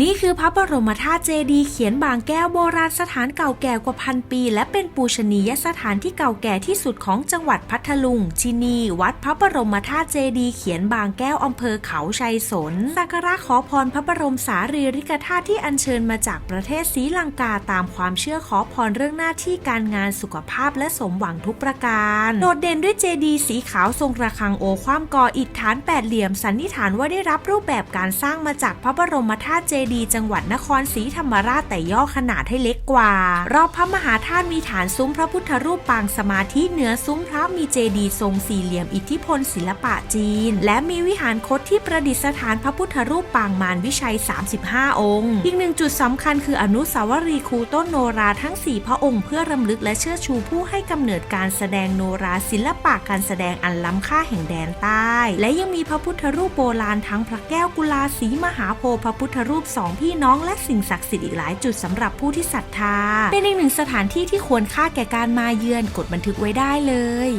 นี่คือพระบรมธาตุเจดีย์เขียนบางแก้วโบราณสถานเก่าแก่กว่าพันปี และเป็นปูชนียสถานที่เก่าแก่ที่สุดของจังหวัดพัทลุงที่นี่วัดพระบรมธาตุเจดีย์เขียนบางแก้วอำเภอเขาชัยสนสักการะขอพรพระบรมสารีริกธาตุที่อัญเชิญมาจากประเทศศรีลังกาตามความเชื่อขอพรเรื่องหน้าที่การงานสุขภาพและสมหวังทุกประการ โดดเด่นด้วยเจดีย์สีขาวทรงระฆังโอความก่ออิฐฐานแปดเหลี่ยมสันนิษฐานว่าได้รับรูปแบบการสร้างมาจากพระบรมธาตุเจดีย์จังหวัดนครศรีธรรมราชแต่ย่อขนาดให้เล็กกว่า รอบพระมหาธาตุมีฐานซุ้มพระพุทธรูปปางสมาธิเหนือซุ้มพระมีเจดีย์ทรงสี่เหลี่ยมอิทธิพลศิลปะจีน และมีวิหารคตที่ประดิษฐานพระพุทธรูปปางมารวิชัย 35 องค์ อีกหนึ่งจุดสำคัญคืออนุสาวรีย์ครูต้นโนราทั้ง 4 พระองค์เพื่อรำลึกและเชิดชูผู้ให้กำเนิดการแสดงโนราศิลปะการแสดงอันล้ำค่าแห่งแดนใต้ และยังมีพระพุทธรูปโบราณทั้งพระแก้วกุลาสีมหาโพธิ์พระพุทธรูปสองพี่น้องและสิ่งศักดิ์สิทธิ์อีกหลายจุดสำหรับผู้ที่ศรัทธา เป็นอีกหนึ่งสถานที่ที่ควรค่าแก่การมาเยือนกดบันทึกไว้ได้เลย